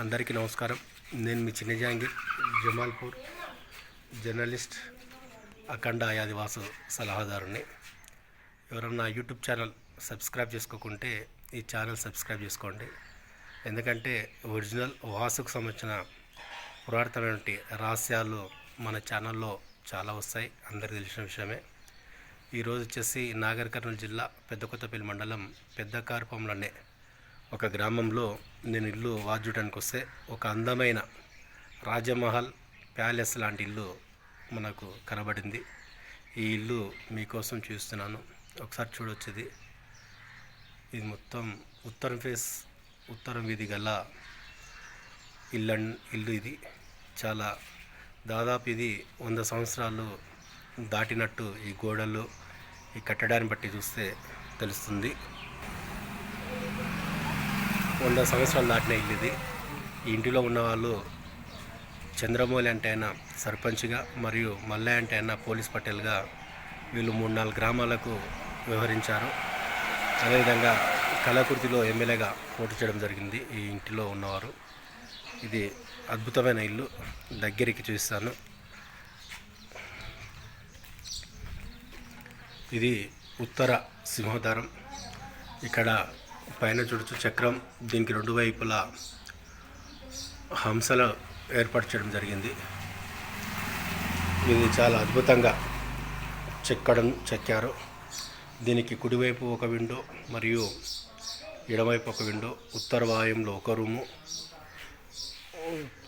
అందరికీ నమస్కారం. నేను మీ చిన్న జాంగీర్ జమాల్పూర్ జర్నలిస్ట్ అఖండ ఆదివాసు సలహాదారుని. ఎవరన్నా యూట్యూబ్ ఛానల్ సబ్స్క్రైబ్ చేసుకోకుంటే ఈ ఛానల్ సబ్స్క్రైబ్ చేసుకోండి. ఎందుకంటే ఒరిజినల్ వాసుకు సంబంధించిన పురాతనటువంటి రహస్యాలు మన ఛానల్లో చాలా వస్తాయి. అందరికీ తెలిసిన విషయమే. ఈరోజు వచ్చేసి నాగర్ కర్నూలు జిల్లా పెద్ద కొత్తపల్లి మండలం పెద్ద కార్పంలోనే ఒక గ్రామంలో నేను ఇల్లు వాజుడానికి వస్తే ఒక అందమైన రాజమహల్ ప్యాలెస్ లాంటి ఇల్లు మనకు కనబడింది. ఈ ఇల్లు మీకోసం చూస్తున్నాను. ఒకసారి చూడొచ్చేది. ఇది మొత్తం ఉత్తరం ఫేస్ ఉత్తరం వీధి గల ఇల్లు ఇల్లు ఇది. చాలా దాదాపు ఇది వంద సంవత్సరాలు దాటినట్టు ఈ గోడలు ఈ కట్టడాన్ని బట్టి చూస్తే తెలుస్తుంది. వంద సంవత్సరాలు దాటిన ఇల్లు ఇది. ఈ ఇంటిలో ఉన్న వాళ్ళు చంద్రమౌళి అంటే ఆయన సర్పంచ్గా మరియు మల్లయ్య అంటే ఆయన పోలీస్ పటేల్గా వీళ్ళు మూడు నాలుగు గ్రామాలకు వ్యవహరించారు. అదేవిధంగా కళాకృతిలో ఎమ్మెల్యేగా పోటీ చేయడం జరిగింది ఈ ఇంటిలో ఉన్నవారు. ఇది అద్భుతమైన ఇల్లు. దగ్గరికి చూస్తాను ఇది ఉత్తర సింహద్వారం. ఇక్కడ పైన చూడొచ్చు చక్రం దీనికి రెండు వైపులా హంసలు చేయడం జరిగింది. ఇది చాలా అద్భుతంగా చెక్కడం చెక్కారు. దీనికి కుడివైపు ఒక విండో మరియు ఎడమవైపు ఒక విండో ఉత్తర వాయుంలో ఒక రూము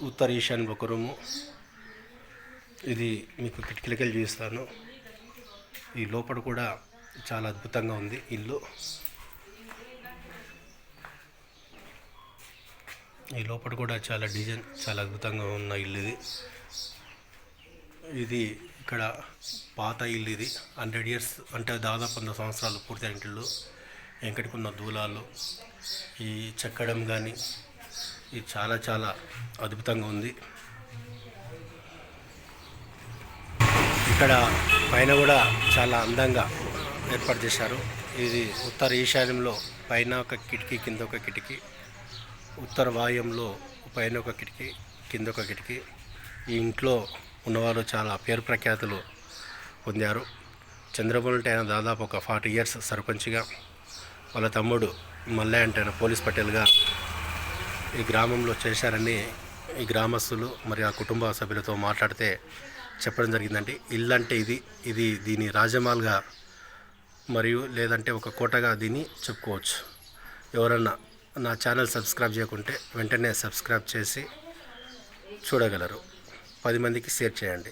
ఉత్తర ఈశాన్యంలో ఒక రూము. ఇది మీకు కిటికీలకెళ్ళి చూపిస్తాను. ఈ లోపల కూడా చాలా అద్భుతంగా ఉంది ఇల్లు. ఈ లోపల కూడా చాలా డిజైన్ చాలా అద్భుతంగా ఉన్న ఇల్లు ఇది. ఇది ఇక్కడ పాత ఇల్లు ఇది. హండ్రెడ్ ఇయర్స్ అంటే దాదాపు వంద సంవత్సరాలు పూర్తయిన ఇల్లు. వెంకటికున్న దూలాలు ఈ చెక్కడం కానీ ఇది చాలా చాలా అద్భుతంగా ఉంది. ఇక్కడ పైన కూడా చాలా అందంగా ఏర్పాటు చేశారు. ఇది ఉత్తర ఈశాన్యంలో పైన ఒక కిటికీ కింద ఒక కిటికీ. ఉత్తర వాయుంలో పైన ఒక కిటికీ కింద ఒక కిటికీ ఈ ఇంట్లో ఉన్నవారు చాలా పేరు ప్రఖ్యాతులు పొందారు. చంద్రబాబు అంటే ఆయన దాదాపు ఒక ఫార్టీ ఇయర్స్ సర్పంచ్గా వాళ్ళ తమ్ముడు మల్లయ్య అంటే ఆయన పోలీస్ పటేల్గా ఈ గ్రామంలో చేశారని ఈ గ్రామస్తులు మరియు ఆ కుటుంబ సభ్యులతో మాట్లాడితే చెప్పడం జరిగిందండి. ఇల్లు అంటే ఇది ఇది దీని రాజమాల్గా మరియు లేదంటే ఒక కోటగా దీన్ని చెప్పుకోవచ్చు. ఎవరన్నా నా ఛానల్ సబ్స్క్రైబ్ చేయకుంటే వెంటనే సబ్స్క్రైబ్ చేసి చూడగలరు. పది మందికి షేర్ చేయండి.